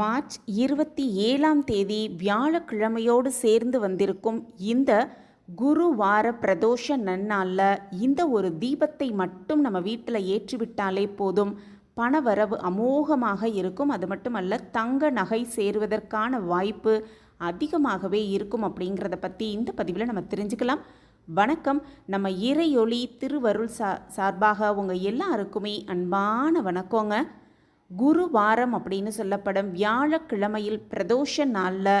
March இருபத்தி ஏழாம் தேதி வியாழக்கிழமையோடு சேர்ந்து வந்திருக்கும் இந்த குரு வார பிரதோஷ நன்னாளில் இந்த ஒரு தீபத்தை மட்டும் நம்ம வீட்டில் ஏற்றிவிட்டாலே போதும். பணவரவு அமோகமாக இருக்கும். அது மட்டுமல்ல தங்க நகை சேருவதற்கான வாய்ப்பு அதிகமாகவே இருக்கும் அப்படிங்கிறத பற்றி இந்த பதிவில் நம்ம தெரிஞ்சுக்கலாம். வணக்கம். நம்ம இறையொளி திருவருள் சா சார்பாக உங்கள் எல்லாருக்குமே அன்பான வணக்கங்க. குருவாரம் அப்படின்னு சொல்லப்படும் வியாழக்கிழமையில் பிரதோஷ நாளில்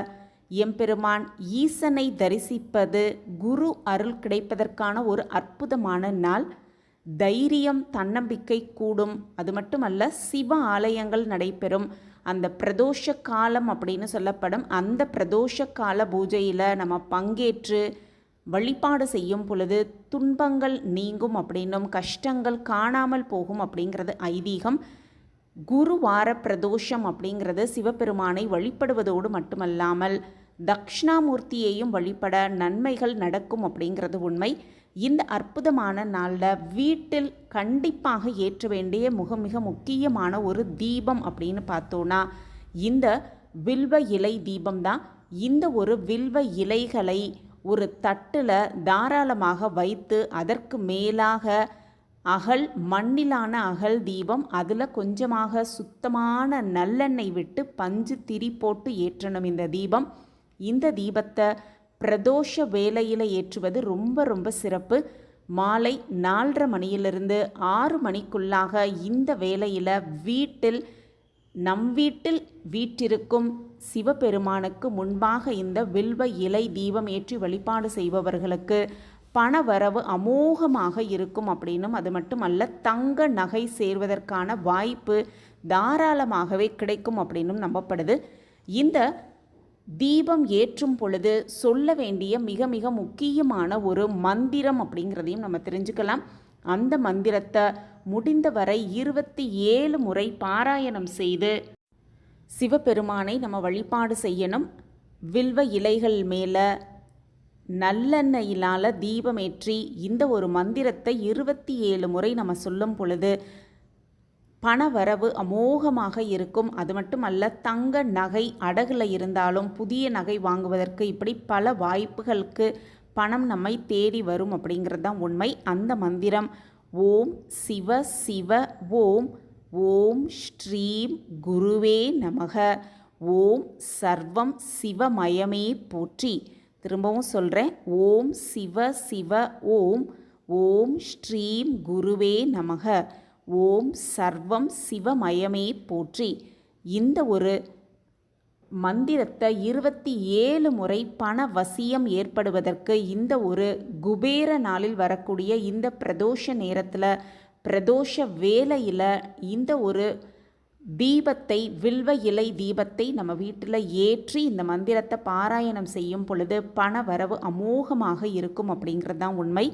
எம்பெருமான் ஈசனை தரிசிப்பது குரு அருள் கிடைப்பதற்கான ஒரு அற்புதமான நாள். தைரியம் தன்னம்பிக்கை கூடும். அது மட்டுமல்ல சிவ ஆலயங்கள் நடைபெறும். அந்த பிரதோஷ காலம் அப்படின்னு சொல்லப்படும் அந்த பிரதோஷ கால பூஜையில் நம்ம பங்கேற்று வழிபாடு செய்யும் பொழுது துன்பங்கள் நீங்கும் அப்படின்னும் கஷ்டங்கள் காணாமல் போகும் அப்படிங்கிறது ஐதீகம். குருவார பிரதோஷம் அப்படிங்கிறது சிவபெருமானை வழிபடுவதோடு மட்டுமல்லாமல் தக்ஷணாமூர்த்தியையும் வழிபட நன்மைகள் நடக்கும் அப்படிங்கிறது உண்மை. இந்த அற்புதமான நாளில் வீட்டில் கண்டிப்பாக ஏற்ற வேண்டிய மிக மிக முக்கியமான ஒரு தீபம் அப்படின்னு பார்த்தோன்னா இந்த வில்வ இலை தீபம் தான் இந்த ஒரு வில்வ இலைகளை ஒரு தட்டில் தாராளமாக வைத்து அதற்கு மேலாக அகல் மண்ணிலான அகல் தீபம் அதில் கொஞ்சமாக சுத்தமான நல்லெண்ணெய் விட்டு பஞ்சு திரி போட்டு ஏற்றணும் இந்த தீபம். இந்த தீபத்தை பிரதோஷ வேலையில் ஏற்றுவது ரொம்ப ரொம்ப சிறப்பு. மாலை நாலரை மணியிலிருந்து ஆறு மணிக்குள்ளாக இந்த வேலையில் வீட்டில் நம் வீட்டில் வீட்டிருக்கும் சிவபெருமானுக்கு முன்பாக இந்த வில்வ இலை தீபம் ஏற்றி வழிபாடு செய்பவர்களுக்கு பண வரவு அமோகமாக இருக்கும் அப்படின்னும் அது மட்டுமல்ல தங்க நகை சேர்வதற்கான வாய்ப்பு தாராளமாகவே கிடைக்கும் அப்படின்னும் நம்பப்படுது. இந்த தீபம் ஏற்றும் பொழுது சொல்ல வேண்டிய மிக மிக முக்கியமான ஒரு மந்திரம் அப்படிங்கிறதையும் நம்ம தெரிஞ்சுக்கலாம். அந்த மந்திரத்தை முடிந்தவரை இருபத்தி ஏழு முறை பாராயணம் செய்து சிவபெருமானை நம்ம வழிபாடு செய்யணும். வில்வ இலைகள் மேலே நல்லெண்ணெயிலால் தீபமேற்றி இந்த ஒரு மந்திரத்தை இருபத்தி ஏழு முறை நம்ம சொல்லும் பொழுது பண வரவு அமோகமாக இருக்கும். அது மட்டுமல்ல தங்க நகை அடகுல இருந்தாலும் புதிய நகை வாங்குவதற்கு இப்படி பல வாய்ப்புகளுக்கு பணம் நம்மை தேடி வரும் அப்படிங்கிறது தான் உண்மை. அந்த மந்திரம் ஓம் சிவ சிவ ஓம் ஓம் ஸ்ரீம் குருவே நமக ஓம் சர்வம் சிவமயமே போற்றி. திரும்பவும் சொல்கிறேன் ஓம் சிவ சிவ ஓம். ஓம் ஸ்ரீம் குருவே நமக. ஓம் சர்வம் சிவமயமே போற்றி. இந்த ஒரு மந்திரத்தை இருபத்தி ஏழு முறை பண வசியம் ஏற்படுவதற்கு இந்த ஒரு குபேர நாளில் வரக்கூடிய இந்த பிரதோஷ நேரத்தில் பிரதோஷ வேலையில் இந்த ஒரு தீபத்தை வில்வ இலை தீபத்தை நம்ம வீட்டில் ஏற்றி இந்த மந்திரத்தை பாராயணம் செய்யும் பொழுது பண வரவு அமோகமாக இருக்கும் அப்படிங்கிறது தான் உண்மை.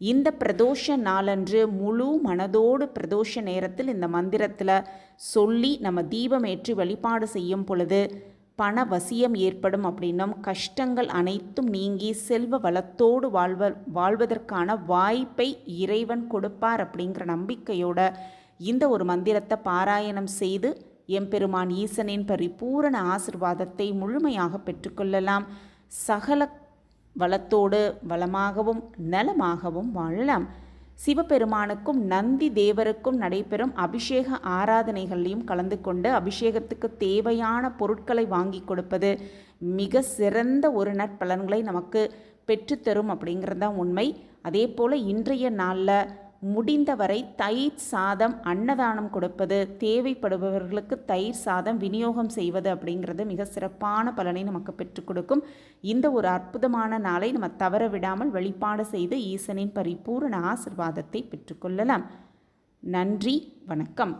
இந்த பிரதோஷ நாளன்று முழு மனதோடு பிரதோஷ நேரத்தில் இந்த மந்திரத்தில் சொல்லி நம்ம தீபம் ஏற்றி வழிபாடு செய்யும் பொழுது பண வசியம் ஏற்படும் அப்படின்னும் கஷ்டங்கள் அனைத்தும் நீங்கி செல்வ வளத்தோடு வாழ்வ வாழ்வதற்கான வாய்ப்பை இறைவன் கொடுப்பார் அப்படிங்கிற நம்பிக்கையோட இந்த ஒரு மந்திரத்தை பாராயணம் செய்து எம்பெருமான் ஈசனின் பரிபூரண ஆசிர்வாதத்தை முழுமையாக பெற்றுக்கொள்ளலாம். சகல வளத்தோடு வளமாகவும் நலமாகவும் வாழலாம். சிவபெருமானுக்கும் நந்தி தேவருக்கும் நடைபெறும் அபிஷேக ஆராதனைகளையும் கலந்து கொண்டு அபிஷேகத்துக்கு தேவையான பொருட்களை வாங்கி கொடுப்பது மிக சிறந்த ஒரு நற்பலன்களை நமக்கு பெற்றுத்தரும் அப்படிங்கிறது தான் உண்மை. அதே போல் இன்றைய நாளில் முடிந்தவரை தயிர் சாதம் அன்னதானம் கொடுப்பது தேவைப்படுபவர்களுக்கு தயிர் சாதம் விநியோகம் செய்வது அப்படிங்கிறது மிக சிறப்பான பலனை நமக்கு பெற்றுக் கொடுக்கும். இந்த ஒரு அற்புதமான நாளை நம்ம தவற விடாமல் வழிபாடு செய்து ஈசனின் பரிபூரண ஆசிர்வாதத்தை பெற்றுக்கொள்ளலாம் நன்றி வணக்கம்.